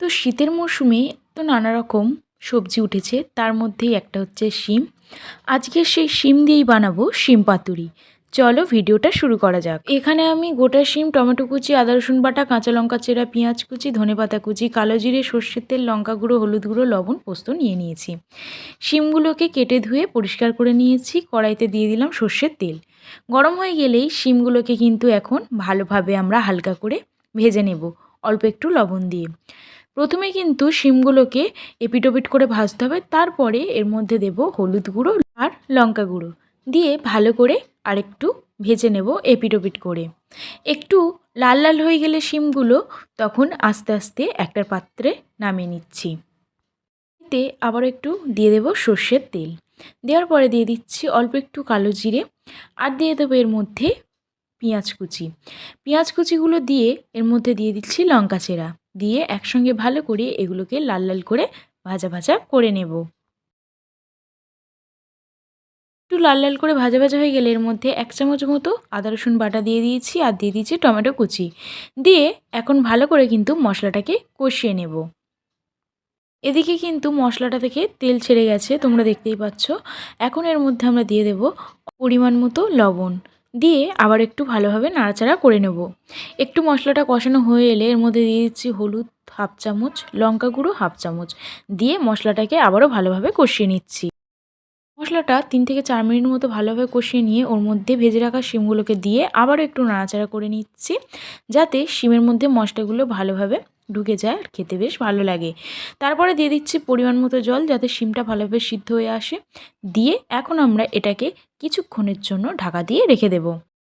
তো শীতের মরশুমে তো নানা রকম সবজি উঠেছে। তার মধ্যেই একটা হচ্ছে শিম। আজকে সেই শিম দিয়েই বানাবো শিম পাতুরি। চলো ভিডিওটা শুরু করা যাক। এখানে আমি গোটা শিম, টমেটো কুচি, আদা রসুন বাটা, কাঁচা লঙ্কা চেরা, পেঁয়াজ কুচি ধনেপাতা কুচি, কালো জিরে, সর্ষের তেল, লঙ্কা গুঁড়ো, হলুদ গুঁড়ো, লবণ, পোস্ত নিয়ে নিয়েছি। শিমগুলোকে কেটে ধুয়ে পরিষ্কার করে নিয়েছি। কড়াইতে দিয়ে দিলাম সর্ষের তেল। গরম হয়ে গেলেই শিমগুলোকে কিন্তু এখন ভালোভাবে আমরা হালকা করে ভেজে নেব। অল্প একটু লবণ দিয়ে। প্রথমে কিন্তু শিমগুলোকে এপিটোপিট করে ভাজতে হবে, তারপরে এর মধ্যে দেব হলুদ গুঁড়ো আর লঙ্কা গুঁড়ো। দিয়ে ভালো করে আরেকটু ভেজে নেব এপিটোপিট করে। একটু লাল লাল হয়ে গেলে শিমগুলো তখন আস্তে আস্তে একটার পাত্রে নামিয়ে নিচ্ছি। এতে আবার একটু দিয়ে দেব সর্ষের তেল। দেওয়ার পরে দিয়ে দিচ্ছি অল্প একটু কালো জিরে আর দিয়ে দেবো এর মধ্যে পেঁয়াজ কুচি। পেঁয়াজ কুচিগুলো দিয়ে এর মধ্যে দিয়ে দিচ্ছি লঙ্কা চেরা। দিয়ে একসঙ্গে ভালো করে এগুলোকে লাল লাল করে ভাজা ভাজা করে নেব। একটু লাল লাল করে ভাজা ভাজা হয়ে গেলে এর মধ্যে এক চামচ মতো আদা, রসুন বাটা দিয়ে দিয়েছি আর দিয়ে দিয়েছি টমেটো কুচি। দিয়ে এখন ভালো করে কিন্তু মশলাটাকে কষিয়ে নেব। এদিকে কিন্তু মশলাটা থেকে তেল ছেড়ে গেছে, তোমরা দেখতেই পাচ্ছ। এখন এর মধ্যে আমরা দিয়ে দেব পরিমাণ মতো লবণ। দিয়ে আবার একটু ভালোভাবে নাড়াচাড়া করে নেব। একটু মশলাটা কষানো হয়ে এলে এর মধ্যে দিয়ে দিচ্ছি হলুদ হাফ চামচ, লঙ্কা গুঁড়ো হাফ চামচ দিয়ে মশলাটাকে আবারও ভালোভাবে কষিয়ে নিচ্ছি। মশলাটা তিন থেকে চার মিনিট মতো ভালোভাবে কষিয়ে নিয়ে ওর মধ্যে ভেজে রাখা শিমগুলোকে দিয়ে আবারও একটু নাড়াচাড়া করে নিচ্ছি, যাতে শিমের মধ্যে মশলাগুলো ভালোভাবে ঢুকে যায় আর খেতে বেশ ভালো লাগে। তারপরে দিয়ে দিচ্ছি পরিমাণ মতো জল যাতে শিমটা ভালোভাবে সিদ্ধ হয়ে আসে। দিয়ে এখন আমরা এটাকে কিছুক্ষণের জন্য ঢাকা দিয়ে রেখে দেব।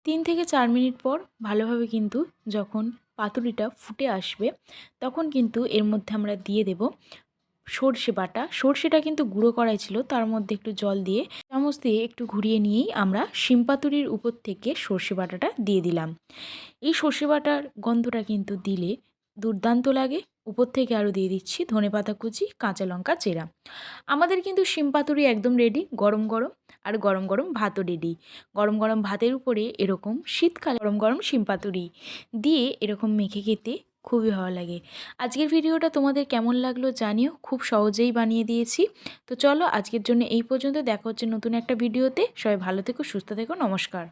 তিন থেকে চার মিনিট পর ভালোভাবে কিন্তু যখন পাতুরিটা ফুটে আসবে, তখন কিন্তু এর মধ্যে আমরা দিয়ে দেব সর্ষে বাটা। সর্ষেটা কিন্তু গুঁড়ো করাই ছিল, তার মধ্যে একটু জল দিয়ে চামচ দিয়ে একটু ঘুরিয়ে নিয়েই আমরা শিম পাতুরির উপর থেকে সর্ষে বাটাটা দিয়ে দিলাম। এই সর্ষে বাটার গন্ধটা কিন্তু দিলে দুর্দান্ত লাগে। উপর থেকে আরও দিয়ে দিচ্ছি ধনে পাতা কুচি, কাঁচা লঙ্কা, চেরা। আমাদের কিন্তু শিম পাতুরি একদম রেডি গরম গরম, আর গরম গরম ভাতও রেডি গরম গরম ভাতের উপরে এরকম শীতকালে গরম গরম শিম পাতুরি দিয়ে এরকম মেখে খেতে খুবই ভালো লাগে। আজকের ভিডিওটা তোমাদের কেমন লাগল জানিও, খুব সহজেই বানিয়ে দিয়েছি। তো চলো আজকের জন্য এই পর্যন্ত, দেখা হচ্ছে নতুন একটা ভিডিওতে। সবাই ভালো থেকো, সুস্থ থেকো, নমস্কার।